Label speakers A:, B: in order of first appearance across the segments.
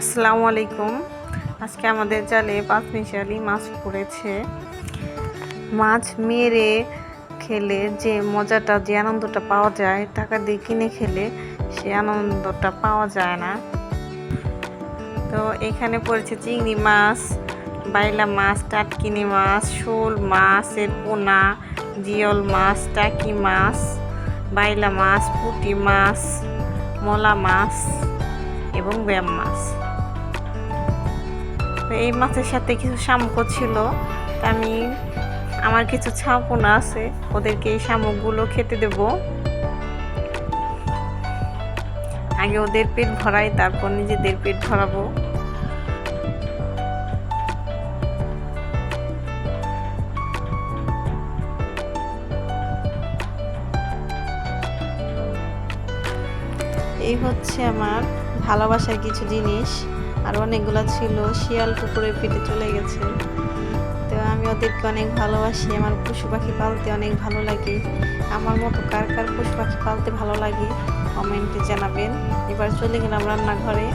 A: আসসালামু আলাইকুম। আজকে আমাদের জালে পাঁচ মিশালি মাছ পড়েছে। মাছ মেরে খেলে যে মজাটা, যে আনন্দটা পাওয়া যায়, টাকা দিয়ে কিনে খেলে সে আনন্দটা পাওয়া যায় না। তো এখানে পড়েছে চিংড়ি মাছ, বাইলা মাছ, টাটকিনি মাছ, শোল মাছের পোনা জিয়ল মাছ, টাকি মাছ, বাইলা মাছ, পুঁটি মাছ, মলা মাছ। এবং ব্যাম মাছ। তো এই মাছের সাথে কিছু শামুকও ছিল। তা আমি, আমার কিছু ছাপোনা আছে, ওদেরকে এই শামুকগুলো খেতে দেব। আগে ওদের পেট ভরাই, তারপর নিজেদের পেট ভরাবো। এই হচ্ছে আমার ভালোবাসার কিছু জিনিস। আর অনেকগুলো ছিল, শিয়াল কুকুরের পেটে চলে গেছে। তো আমি ওদেরকে অনেক ভালোবাসি, আমার পশু পাখি পালতে অনেক ভালো লাগে। আমার মতো কার কার পশু পাখি পালতে ভালো লাগে, কমেন্টে জানাবেন। এবার চলে গেলাম রান্নাঘরে।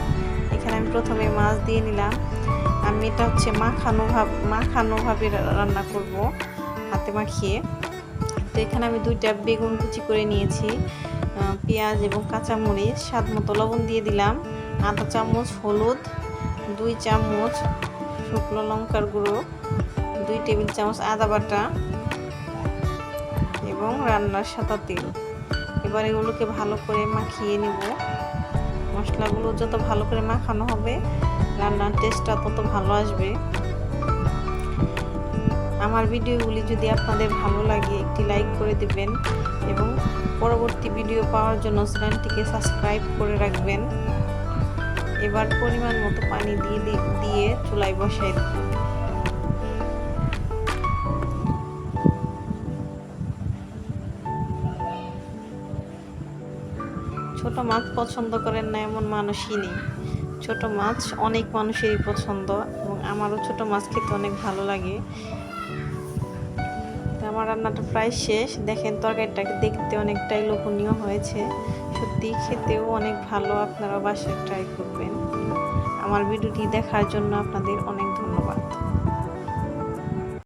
A: এখানে আমি প্রথমে মাছ দিয়ে নিলাম। আমি এটা হচ্ছে মাখানো ভাব মাখানোভাবে রান্না করব, হাতে মাখিয়ে। তো এখানে আমি দুইটা বেগুন কুচি করে নিয়েছি। পেঁয়াজ এবং কাঁচামরিচ, স্বাদ মতো লবণ দিয়ে দিলাম। আধা চামচ হলুদ, দুই চামচ শুকনো লঙ্কার গুঁড়ো, দুই টেবিল চামচ আদা বাটা এবং রান্নার সাদা তেল। এবার এগুলোকে ভালো করে মাখিয়ে নেব। মশলাগুলো যত ভালো করে মাখানো হবে, রান্নার টেস্টটা তত ভালো আসবে। আমার ভিডিওগুলি যদি আপনাদের ভালো লাগে, একটি লাইক করে দেবেন এবং পরবর্তী ভিডিও পাওয়ার জন্য চ্যানেলটিকে সাবস্ক্রাইব করে রাখবেন। এবার পরিমাণ মতো পানি দিয়ে দিয়ে চুলায় বসাই। ছোট মাছ পছন্দ করেন না এমন মানুষই নেই। ছোট মাছ অনেক মানুষেরই পছন্দ এবং আমারও ছোট মাছ খেতে অনেক ভালো লাগে। আমার রান্নাটা প্রায় শেষ। দেখেন তরকারিটাকে দেখতে অনেকটাই লোভনীয় হয়েছে। সত্যি খেতেও অনেক ভালো আপনারা বাসায় ট্রাই করবেন। আমার ভিডিওটি দেখার জন্য আপনাদের অনেক